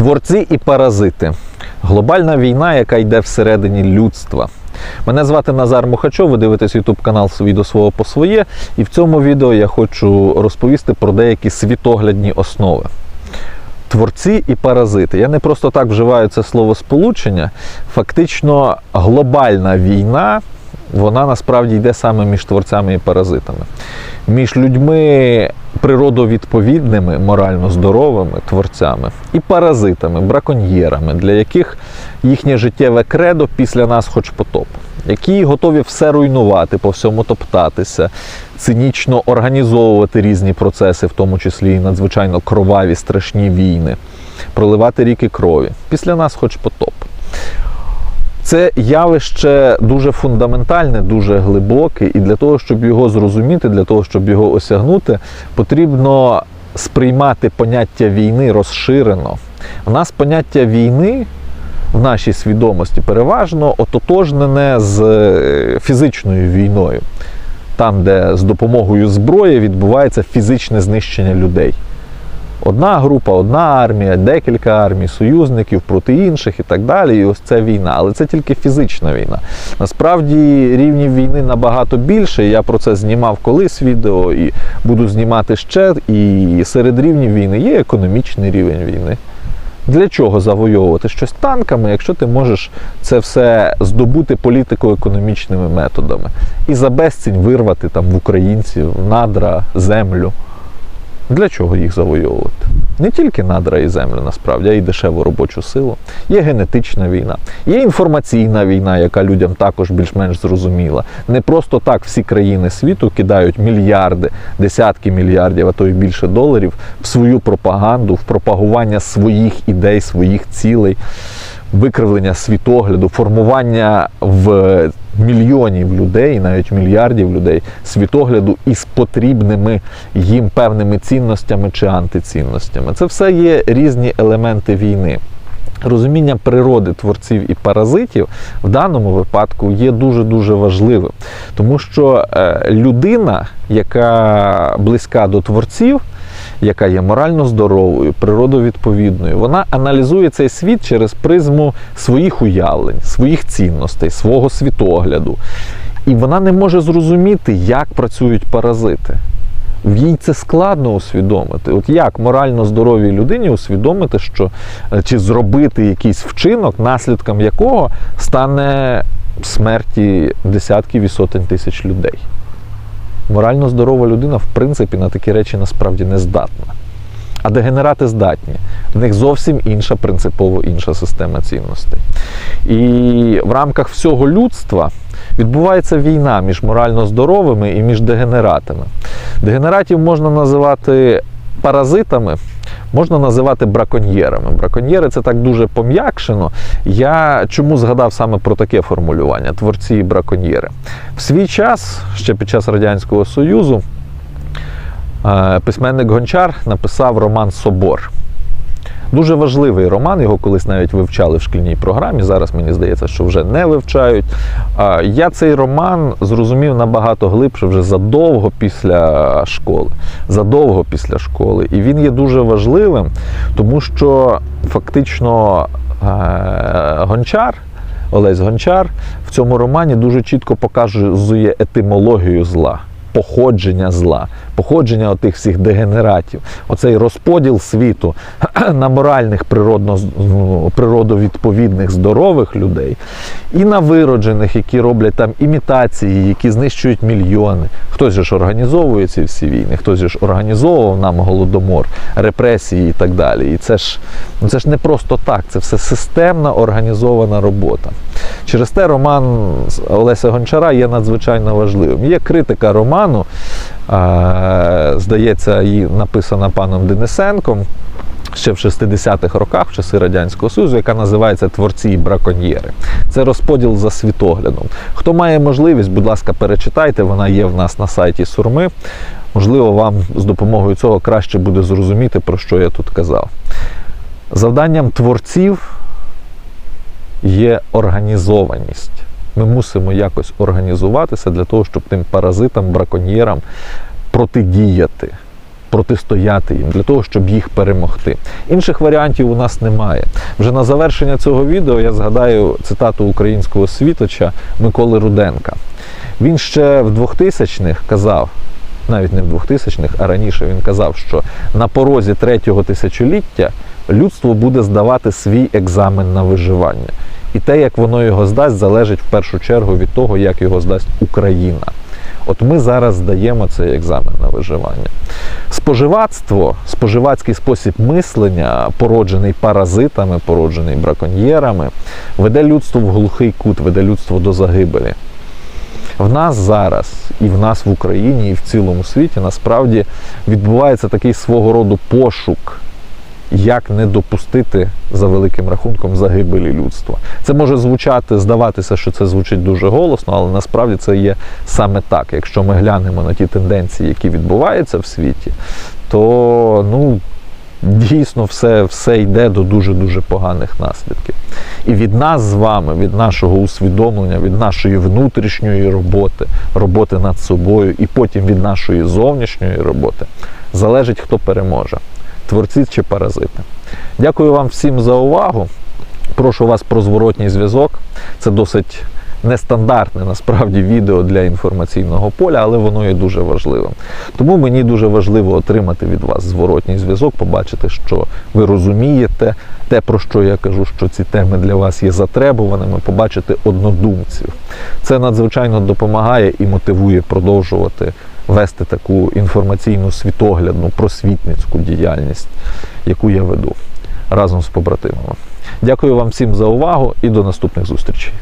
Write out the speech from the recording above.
Творці і паразити. Глобальна війна, яка йде всередині людства. Мене звати Назар Мухачов, ви дивитесь YouTube канал «Свій до свого по своє. І в цьому відео я хочу розповісти про деякі світоглядні основи. Творці і паразити. Я не просто так вживаю це слово сполучення. Фактично, глобальна війна, вона насправді йде саме між творцями і паразитами. Між людьми природовідповідними, морально здоровими творцями і паразитами, браконьєрами, для яких їхнє життєве кредо після нас хоч потоп, які готові все руйнувати, по всьому топтатися, цинічно організовувати різні процеси, в тому числі і надзвичайно кроваві, страшні війни, проливати ріки крові. Після нас хоч потоп. Це явище дуже фундаментальне, дуже глибоке, і для того, щоб його зрозуміти, для того, щоб його осягнути, потрібно сприймати поняття війни розширено. У нас поняття війни в нашій свідомості переважно ототожнене з е, фізичною війною, там, де з допомогою зброї відбувається фізичне знищення людей. Одна група, одна армія, декілька армій, союзників проти інших і так далі. І ось це війна. Але це тільки фізична війна. Насправді рівнів війни набагато більше. Я про це знімав колись відео і буду знімати ще. І серед рівнів війни є економічний рівень війни. Для чого завойовувати щось танками, якщо ти можеш це все здобути політико-економічними методами і за безцінь вирвати там в українців надра, землю. Для чого їх завойовувати? Не тільки надра і землю, насправді, а й дешеву робочу силу. Є генетична війна, є інформаційна війна, яка людям також більш-менш зрозуміла. Не просто так всі країни світу кидають мільярди, десятки мільярдів, а то й більше доларів в свою пропаганду, в пропагування своїх ідей, своїх цілей, викривлення світогляду, формування в мільйонів людей, навіть мільярдів людей, світогляду із потрібними їм певними цінностями чи антицінностями. Це все є різні елементи війни. Розуміння природи творців і паразитів в даному випадку є дуже дуже важливим, тому що е, людина, яка близька до творців, яка є морально здоровою, природовідповідною, вона аналізує цей світ через призму своїх уявлень, своїх цінностей, свого світогляду. І вона не може зрозуміти, як працюють паразити. В їй це складно усвідомити. От як морально здоровій людині усвідомити, що е, чи зробити якийсь вчинок, наслідком якого стане смерті десятків і сотень тисяч людей. Морально здорова людина, в принципі, на такі речі насправді не здатна. А дегенерати здатні. В них зовсім інша, принципово інша система цінностей. І в рамках всього людства відбувається війна між морально здоровими і між дегенератами. Дегенератів можна називати паразитами, можна називати браконьєрами. Браконьєри це так дуже пом'якшено. Я чому згадав саме про таке формулювання творці і браконьєри. В свій час, ще під час Радянського Союзу, е, письменник Гончар написав роман Собор. Дуже важливий роман, його колись навіть вивчали в шкільній програмі. Зараз мені здається, що вже не вивчають. Я цей роман зрозумів набагато глибше вже задовго після школи. Задовго після школи. І він є дуже важливим, тому що фактично е, гончар. Олесь Гончар в цьому романі дуже чітко показує етимологію зла, походження зла, походження отих всіх дегенератів, оцей розподіл світу на моральних природно, ну, природовідповідних здорових людей і на вироджених, які роблять там імітації, які знищують мільйони. Хтось ж організовує ці всі війни, хтось ж організовував нам голодомор, репресії і так далі. І це ж, ну, це ж не просто так, це все системна організована робота. Через те роман Олеся Гончара є надзвичайно важливим. Є критика роману, е, здається, її написана паном Денисенком. Ще в 60-х роках, в часи Радянського Союзу, яка називається Творці і браконьєри. Це розподіл за світоглядом. Хто має можливість, будь ласка, перечитайте, вона є в нас на сайті Сурми. Можливо, вам з допомогою цього краще буде зрозуміти, про що я тут казав. Завданням творців є організованість. Ми мусимо якось організуватися для того, щоб тим паразитам, браконьєрам протидіяти. протистояти їм, для того, щоб їх перемогти. Інших варіантів у нас немає. Вже на завершення цього відео я згадаю цитату українського світоча Миколи Руденка. Він ще в 2000-х казав, навіть не в 2000-х, а раніше він казав, що на порозі третього тисячоліття людство буде здавати свій екзамен на виживання. І те, як воно його здасть, залежить в першу чергу від того, як його здасть Україна. От ми зараз здаємо цей екзамен на виживання. Споживацтво, споживацький спосіб мислення, породжений паразитами, породжений браконьєрами, веде людство в глухий кут, веде людство до загибелі. В нас зараз і в нас в Україні, і в цілому світі насправді відбувається такий свого роду пошук, як не допустити за великим рахунком загибелі людства. Це може звучати, здаватися, що це звучить дуже голосно, але насправді це є саме так. Якщо ми глянемо на ті тенденції, які відбуваються в світі, то ну. Дійсно, все, все йде до дуже-дуже поганих наслідків. І від нас з вами, від нашого усвідомлення, від нашої внутрішньої роботи, роботи над собою, і потім від нашої зовнішньої роботи залежить, хто переможе творці чи паразити. Дякую вам всім за увагу. Прошу вас про зворотній зв'язок. Це досить нестандартне насправді відео для інформаційного поля, але воно є дуже важливим. Тому мені дуже важливо отримати від вас зворотній зв'язок, побачити, що ви розумієте те, про що я кажу, що ці теми для вас є затребуваними, побачити однодумців. Це надзвичайно допомагає і мотивує продовжувати вести таку інформаційну світоглядну просвітницьку діяльність, яку я веду разом з побратимами. Дякую вам всім за увагу і до наступних зустрічей.